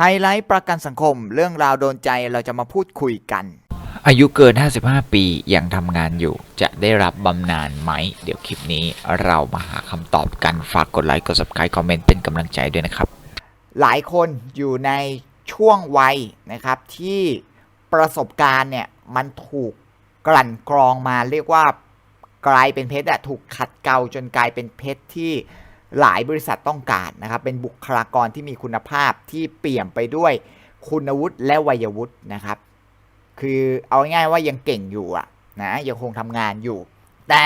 ไฮไลท์ประกันสังคม เรื่องราวโดนใจเราจะมาพูดคุยกัน อายุเกิน 55 ปียังทำงานอยู่ จะได้รับบำนาญไหม เดี๋ยวคลิปนี้เรามาหาคำตอบกัน ฝากกดไลค์ กด subscribe คอมเมนต์เป็นกำลังใจด้วยนะครับ หลายคนอยู่ในช่วงวัยนะครับที่ประสบการณ์เนี่ยมันถูกกลั่นกรองมาเรียกว่ากลายเป็นเพชรอะถูกขัดเกลาจนกลายเป็นเพชรที่ หลายบริษัทต้องการนะครับ เป็นบุคลากรที่มีคุณภาพที่เปี่ยมไปด้วยคุณวุฒิและวัยวุฒินะครับ คือเอาง่ายว่ายังเก่งอยู่อะนะยังคงทำงานอยู่ แต่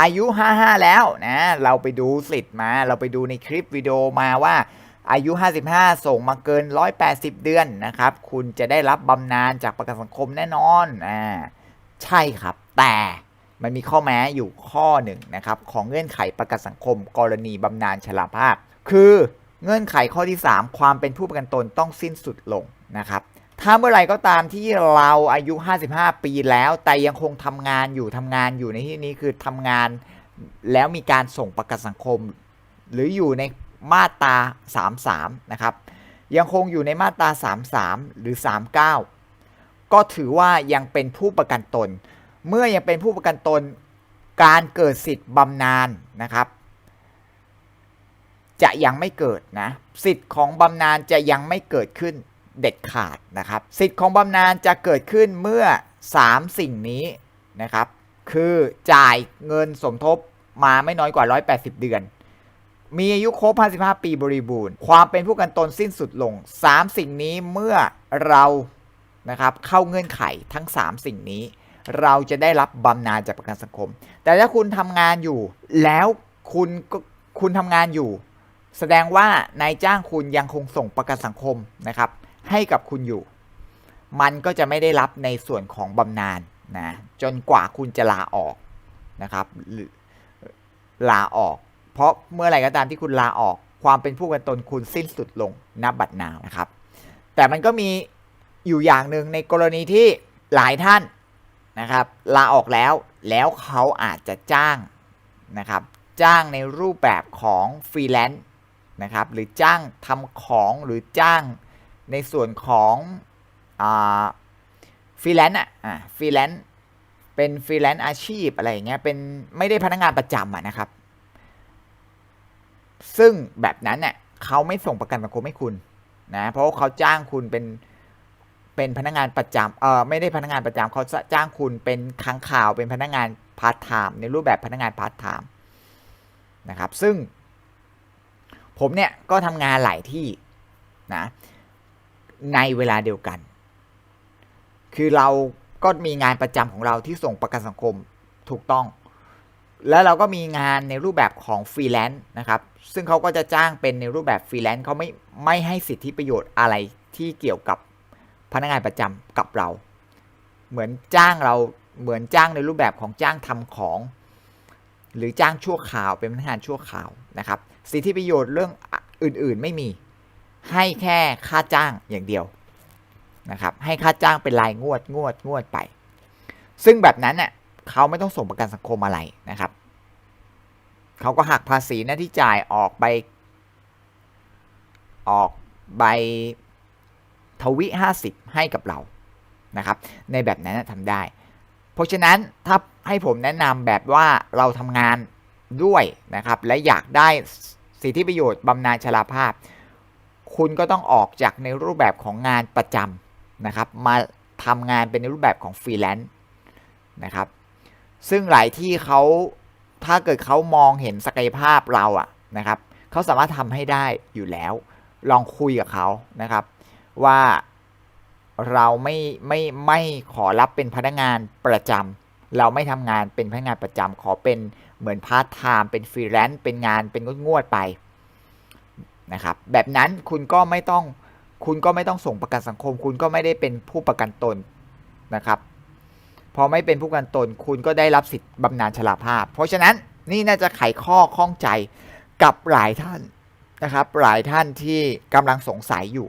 อายุ 55 แล้วนะ เราไปดูสิทธิ์มา เราไปดูในคลิปวิดีโอมาว่าอายุ 55 ส่งมาเกิน 180 เดือนนะครับ คุณจะได้รับบำนาญจากประกันสังคมแน่นอนอ่าใช่ครับแต่ มันมีข้อแม้อยู่ข้อหนึ่งนะครับของเงื่อนไขประกันสังคม กรณีบำนาญชราภาพ คือเงื่อนไขข้อที่ 3 ความเป็นผู้ประกันตนต้องสิ้นสุดลงนะครับถ้าเมื่อไหร่ก็ตามที่เราอายุ 55 ปีแล้ว แต่ยังคงทำงานอยู่ทำงานอยู่ในที่นี้คือทำงานแล้วมีการส่งประกันสังคม หรืออยู่ในมาตรา 33 นะครับ ยังคงอยู่ในมาตรา 33 หรือ 39 ก็ถือว่ายังเป็นผู้ประกันตน เมื่อยังเป็นผู้ประกันตนการเกิดสิทธิ์บำนาญนะครับ จะยังไม่เกิดนะสิทธิ์ของบำนาญจะยังไม่เกิดขึ้นเด็ดขาดนะครับ สิทธิ์ของบำนาญจะเกิดขึ้นเมื่อ 3 สิ่งนี้นะครับ คือจ่ายเงินสมทบมาไม่น้อยกว่า 180 เดือน มีอายุครบ55 ปีบริบูรณ์ ความเป็นผู้กันตนสิ้นสุดลง 3 สิ่งนี้เมื่อเรานะครับเข้าเงื่อนไขทั้ง 3 สิ่งนี้ เราจะได้รับบำนาญจากประกันสังคม แต่ถ้าคุณทำงานอยู่ แล้วคุณก็คุณทำงานอยู่ แสดงว่านายจ้างคุณยังคงส่งประกันสังคมนะครับ ให้กับคุณอยู่ มันก็จะไม่ได้รับในส่วนของบำนาญนะจนกว่าคุณจะลาออกนะครับหรือลาออก เพราะเมื่อไหร่ก็ตามที่คุณลาออก ความเป็นผู้กันตนคุณสิ้นสุดลงนับบัตรนาวนะครับ แต่มันก็มีอยู่อย่างหนึ่งในกรณีที่หลายท่าน นะครับลาออกแล้วแล้วเขาอาจจะจ้างนะครับจ้างในรูปแบบของฟรีแลนซ์นะครับหรือจ้างทำของหรือจ้างในส่วนของฟรีแลนซ์อะฟรีแลนซ์เป็นฟรีแลนซ์อาชีพอะไรอย่างเงี้ยเป็นไม่ได้พนักงานประจำอะนะครับ ซึ่งแบบนั้นเนี่ยเขาไม่ส่งประกันสังคมให้คุณนะเพราะาเขาจ้างคุณเป็น เป็นพนักงานประจำเออไม่ได้พนักงานประจำเขาจะจ้างคุณเป็นค้างข่าวเป็นพนักงานพาร์ทไทม์ในรูปแบบพนักงานพาร์ทไทม์นะครับ ซึ่ง ผมเนี่ยก็ทำงานหลายที่นะในเวลาเดียวกัน คือเราก็มีงานประจำของเราที่ส่งประกันสังคมถูกต้อง แล้วเราก็มีงานในรูปแบบของฟรีแลนซ์นะครับ ซึ่งเขาก็จะจ้างเป็นในรูปแบบฟรีแลนซ์เขาไม่ไม่ให้สิทธิประโยชน์อะไรที่เกี่ยวกับ พนักงานประจำกับเรา เหมือนจ้างเราเหมือนจ้างในรูปแบบของจ้างทำของ หรือจ้างชั่วคราวเป็นพนักงานชั่วคราวนะครับ สิทธิประโยชน์เรื่องอื่นๆไม่มี ให้แค่ค่าจ้างอย่างเดียวนะครับ ให้ค่าจ้างเป็นรายงวดงวดงวดไป ซึ่งแบบนั้นเน่ยเขาไม่ต้องส่งประกันสังคมอะไรนะครับเขาก็หักภาษีหน้าที่จ่ายออกใบออกใบ ทวิห้าสิบให้กับเรานะครับในแบบนั้นทำได้ เพราะฉะนั้นถ้าให้ผมแนะนำแบบว่าเราทำงานด้วยนะครับและอยากได้สิทธิประโยชน์บำนาญชราภาพ คุณก็ต้องออกจากในรูปแบบของงานประจำนะครับ มาทำงานเป็นในรูปแบบของฟรีแลนซ์นะครับซึ่งหลายที่เขาถ้าเกิดเขามองเห็นศักยภาพเราอะนะครับเขาสามารถทำให้ได้อยู่แล้ว ลองคุยกับเขานะครับ ว่าเราไม่ไม่ไม่ขอรับเป็นพนักงานประจำเราไม่ทำงานเป็นพนักงานประจำขอเป็นเหมือนพาร์ทไทม์เป็นฟรีแลนซ์เป็นงานเป็นงวดๆไปนะครับแบบนั้นคุณก็ไม่ต้องคุณก็ไม่ต้องส่งประกันสังคม คุณก็ไม่ได้เป็นผู้ประกันตนนะครับพอไม่เป็นผู้ประกันตน คุณก็ได้รับสิทธิ์บำนาญชราภาพ เพราะฉะนั้นนี่น่าจะไขข้อข้องใจกับหลายท่านนะครับหลายท่านที่กำลังสงสัยอยู่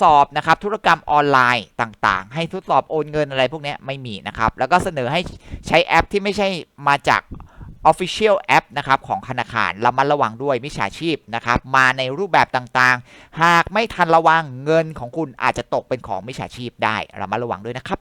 สอบนะครับธุรกรรมออนไลน์ต่างๆ ให้ทดสอบโอนเงินอะไรพวกนี้ไม่มีนะครับ แล้วก็เสนอให้ใช้แอปที่ไม่ใช่มาจาก Official App นะครับของธนาคารระมัดระวังด้วยมิจฉาชีพนะครับมาในรูปแบบต่างๆ หากไม่ทันระวังเงินของคุณอาจจะตกเป็นของมิจฉาชีพได้ระมัดระวังด้วยนะครับ